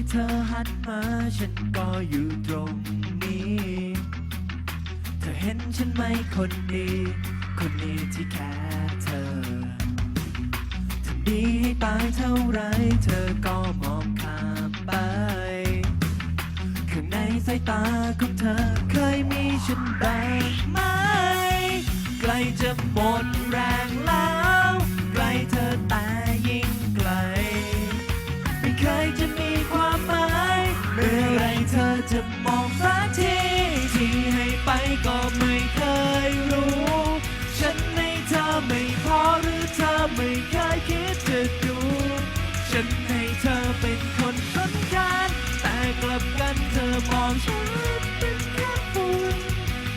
ที่เธอหันมาฉันก็อยู่ตรงนี้ เธอเห็นฉันไหมคนดี คนนี้ที่แค่เธอทำดีให้ตายเท่าไรเธอก็มองข้ามไป ข้างในสายตาของเธอเคยมีฉันบ้างไหมใกล้จะหมดแรงแล้วใกล้เธอแต่ยิ่งไกล ไม่เคยจะมี จะมองสักทีที่ให้ไปก็ไม่เคยรู้ ฉันให้เธอไม่พอหรือเธอไม่เคยคิดจะดู ฉันให้เธอเป็นคนสำคัญแต่กลับกันเธอมองฉันเป็นแค่ฝุ่น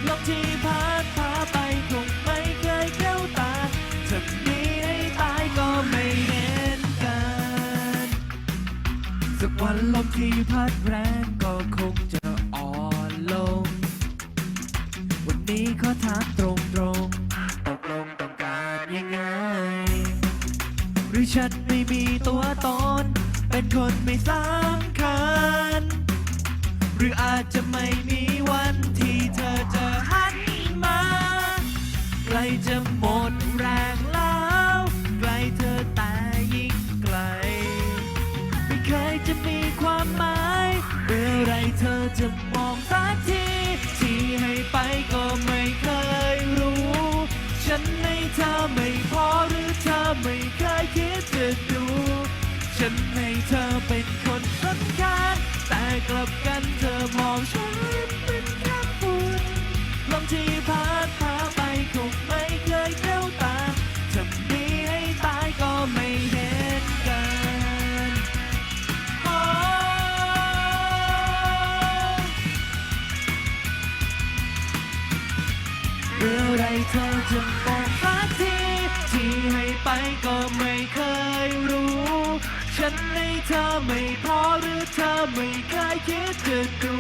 ลมที่พัดพาไปคงไม่เคยเข้าตาทำนี้ให้ตายก็ไม่เห็นกัน สักวันลมที่พัดแรง มีตัวตน เป็นคนไม่สำคัญ หรืออาจจะไม่มีวันที่เธอจะหันมาใกล้จะหมดแรงแล้วใกล้เธอแต่ยิ่งไกล ไม่เคยจะมีความหมายเมื่อไรเธอจะ ฉันให้เธอเป็นคนสำคัญแต่กลับกันเธอมองฉันเป็นแค่ฝุ่นลมที่พัดพาไปคงไม่เคยเข้าตาทำนี้ให้ตายก็ไม่เห็นกันโอ้เมื่อไรเธอจะ เธอไม่พอหรือเธอไม่เคยคิดจะดู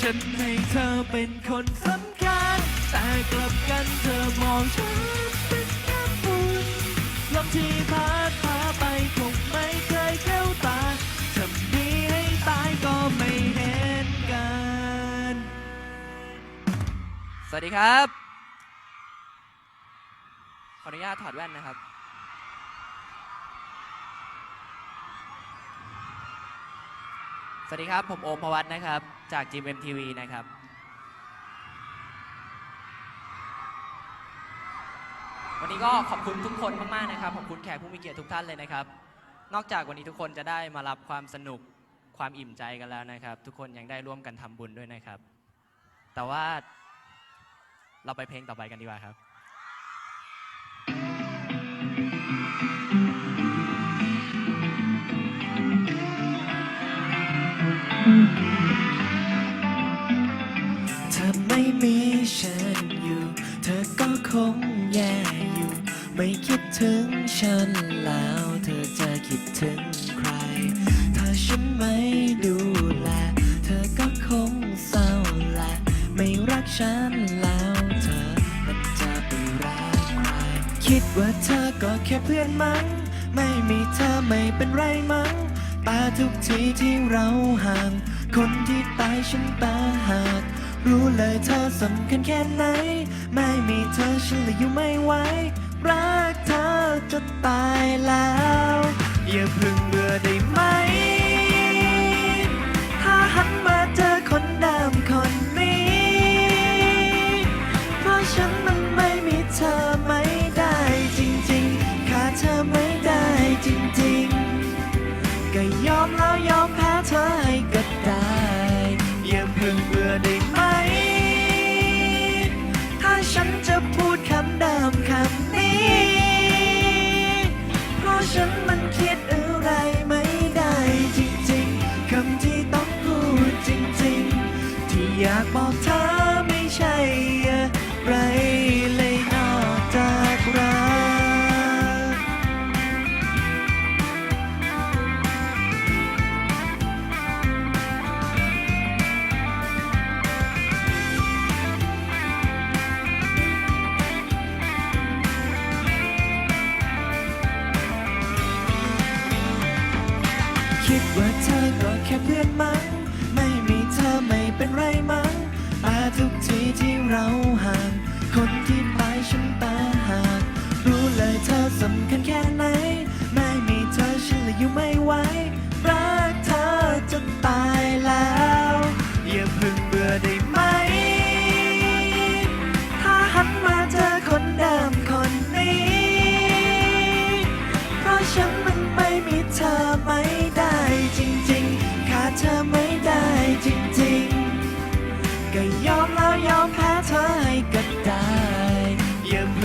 ฉันให้เธอเป็นคนสำคัญ แต่กลับกันเธอมองฉันเป็นแค่ฝุ่นลมที่พัดพาไปคงไม่เคยเข้าตาทำนี้ให้ตายก็ไม่เห็นกัน สวัสดีครับ ขออนุญาตถอดแว่นนะครับ วัสดีครับ ผมโอมพวัตนะครับ จากจีเอ็มทีวีนะครับ วันนี้ก็ขอบคุณทุกคนมากๆนะครับ ขอบคุณแขกผู้มีเกียรติทุกท่านเลยนะครับ นอกจากวันนี้ทุกคนจะได้มารับความสนุกความอิ่มใจกันแล้วนะครับ ทุกคนยังได้ร่วมกันทำบุญด้วยนะครับ แต่ว่าเราไปเพลงต่อไปกันดีกว่าครับเธ ไม่มีฉันอยู่ เธอก็คงแย่อยู่ ไม่คิดถึงฉันแล้ว เธอจะคิดถึงใคร ถ้าฉันไม่ดูแล เธอก็คงเศร้าแหละไม่รักฉันแล้วเธอมันจะไปรักใคร คิดว่าเธอก็แค่เพื่อนมั้ง ไม่มีเธอไม่เป็นไรมั้งตาทุกทีที่เราห่าง คนที่ตายฉันตาหาก รู้เลยเธอสำคัญแค่ไหน ไม่มีเธอฉันเลยอยู่ไม่ไหว รักเธอจะตายแล้ว อย่าพึ่งเบื่อได้ไหม ถ้าหันมาเจอคนเดิมคนนี้ เพราะฉัน ค่เพื่อนมั้ง ไม่มีเธอไม่เป็นไรมั้งแต่ทุกทีที่เราห่าง คนที่ไปฉันตาห่างรู้เลยเธอสำคัญแค่ไหน ไม่มีเธอฉันเลยอยู่ไม่ไหว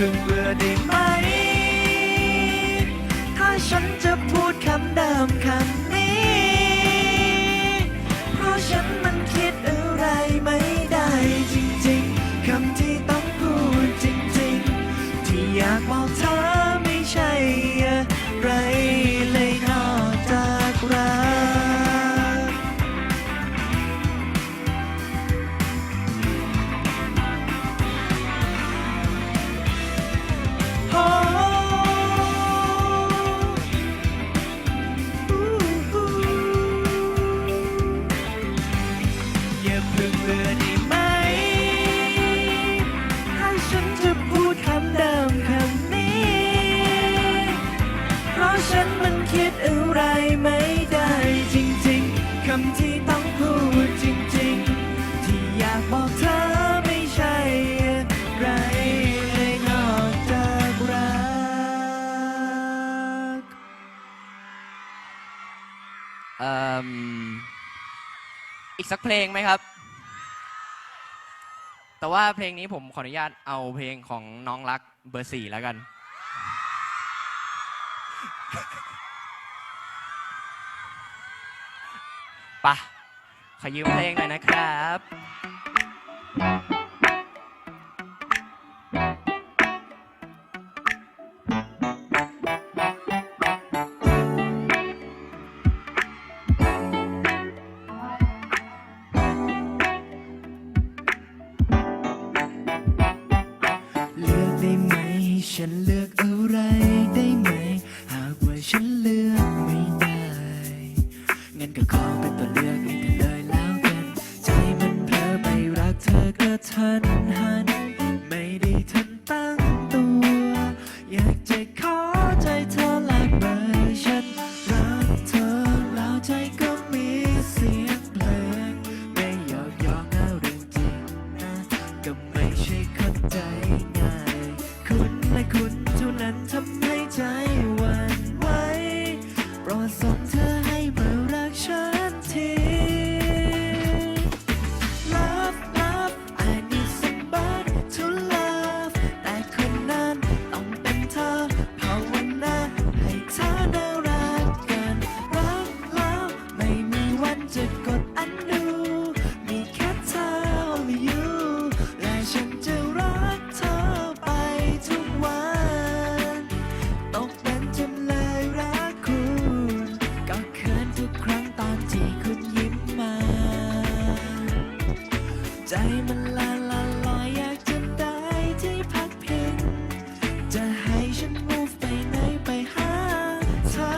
Bye. อีกสักเพลงไหมครับ แต่ว่าเพลงนี้ผมขออนุญาตเอาเพลงของน้องรักเบอร์สี่แล้วกัน ปะ ขอยืมเพลงหน่อยนะครับ por ahí. ใจมันลาลาลอยอยากจะได้ที่พักพิงจะให้ฉัน move ไปไหนไปหาเธอ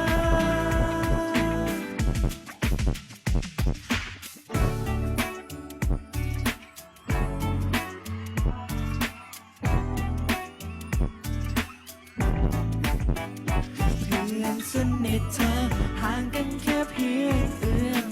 เพื่อนสนิทเธอห่างกันแค่เพียงเอื้อม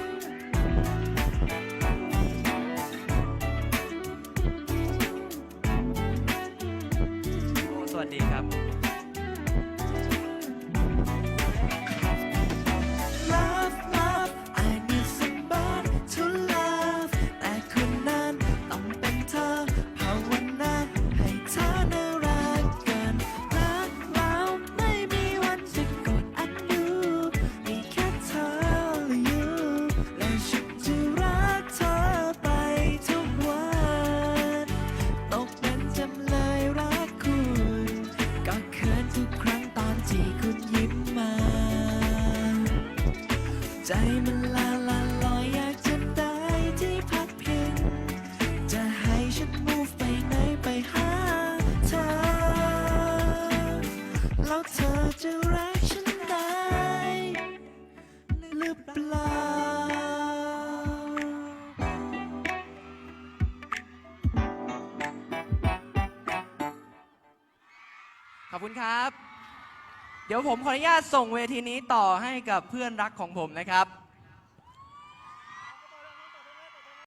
คุณครับ เดี๋ยวผมขออนุญาตส่งเวทีนี้ต่อให้กับเพื่อนรักของผมนะครับ